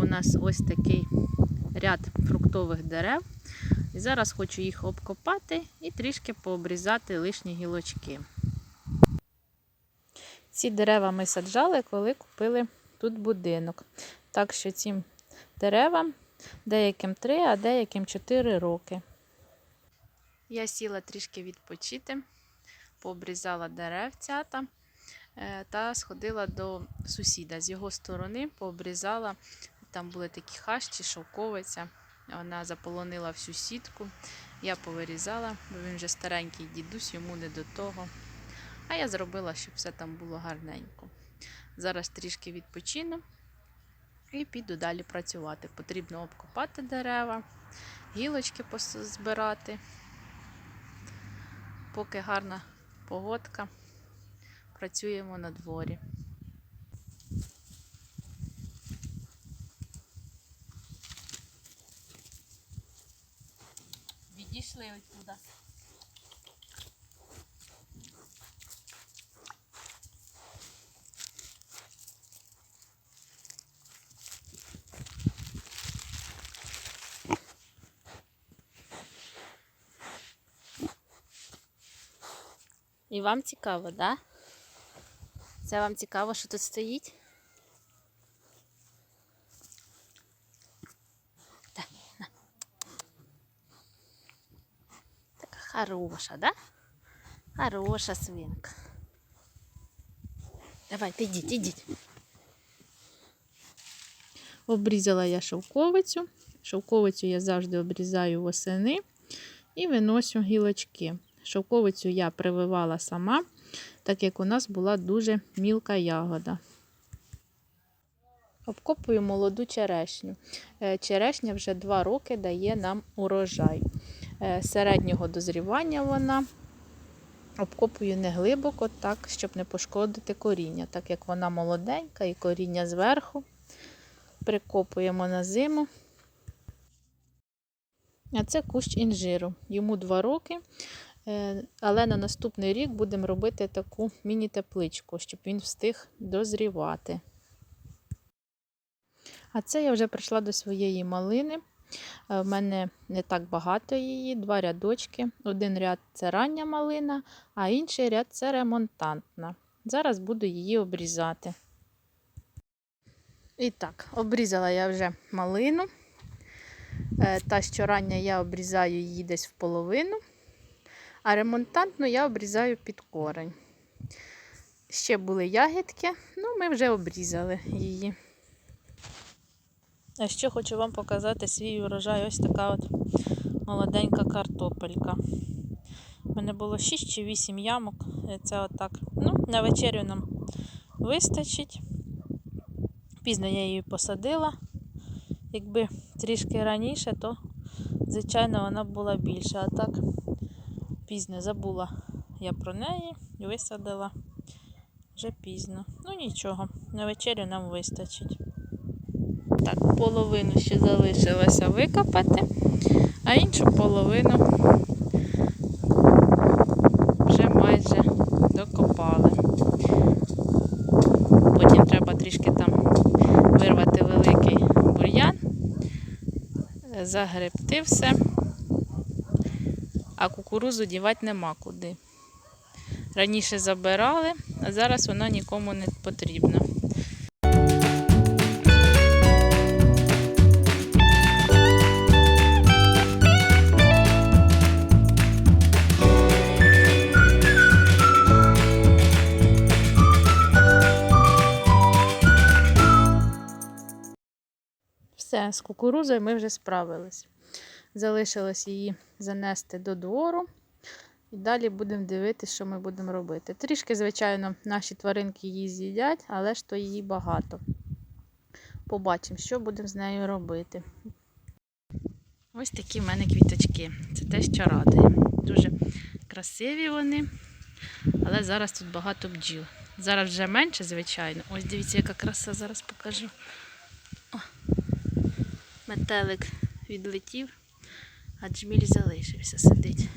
у нас ось такий ряд фруктових дерев. І зараз хочу їх обкопати і трішки пообрізати лишні гілочки. Ці дерева ми саджали, коли купили тут будинок. Так що цим деревам деяким 3, а деяким 4 роки. Я сіла трішки відпочити, пообрізала деревцята е, та сходила до сусіда. З його сторони пообрізала, там були такі хащі, шовковиця. Вона заполонила всю сітку. Я повирізала, бо він вже старенький дідусь, йому не до того. А я зробила, щоб все там було гарненько. Зараз трішки відпочину і піду далі працювати. Потрібно обкопати дерева, гілочки збирати. Поки гарна погодка, працюємо на дворі. Відійшли оттуда. І вам цікаво, да? Це вам цікаво, що тут стоїть? Хороша, да? Хороша свинка. Давайте, ідіть, ідіть. Обрізала я шовковицю. Шовковицю я завжди обрізаю восени і виносю гілочки. Шовковицю я прививала сама, так як у нас була дуже мілка ягода. Обкопую молоду черешню. Е, Черешня вже 2 роки дає нам урожай. Е, Середнього дозрівання вона. Обкопую не глибоко, так, щоб не пошкодити коріння, так як вона молоденька і коріння зверху. Прикопуємо на зиму. А це кущ інжиру. Йому 2 роки. Е, Але на наступний рік будемо робити таку міні-тепличку, щоб він встиг дозрівати. А це я вже прийшла до своєї малини. Е, В мене не так багато її, два рядочки. Один ряд це рання малина, а інший ряд це ремонтантна. Зараз буду її обрізати. І так, обрізала я вже малину. Е, Та, що рання я обрізаю її десь в половину. А ремонтантну я обрізаю під корень. Ще були ягідки, ну ми вже обрізали її. А ще хочу вам показати свій урожай. Ось така от молоденька картопелька. У мене було 6 чи 8 ямок. Е, Це отак. Ну, на вечерю нам вистачить. Пізно я її посадила. Якби трішки раніше, то, звичайно, вона була більша. А так пізно забула я про неї і висадила вже пізно. Ну нічого, на вечерю нам вистачить. Так, половину ще залишилося викопати, а іншу половину вже майже докопали. Потім треба трішки там вирвати великий бур'ян, загребти все а кукурузу дівати нема куди. Раніше забирали, а зараз вона нікому не потрібна. Все, з кукурузою ми вже справились. Залишилось її занести до двору. І далі будемо дивитися, що ми будемо робити. Трішки, звичайно, наші тваринки її з'їдять, але ж то її багато. Побачимо, що будемо з нею робити. Ось такі в мене квіточки. Це те, що радує. Дуже красиві вони. Але зараз тут багато бджіл. Зараз вже менше, звичайно. Ось дивіться, яка краса, зараз покажу. О, метелик відлетів, а джміль залишився, сидить.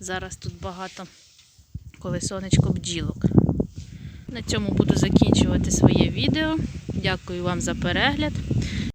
Зараз тут багато, коли сонечко бджілок. На цьому буду закінчувати своє відео. Дякую вам за перегляд.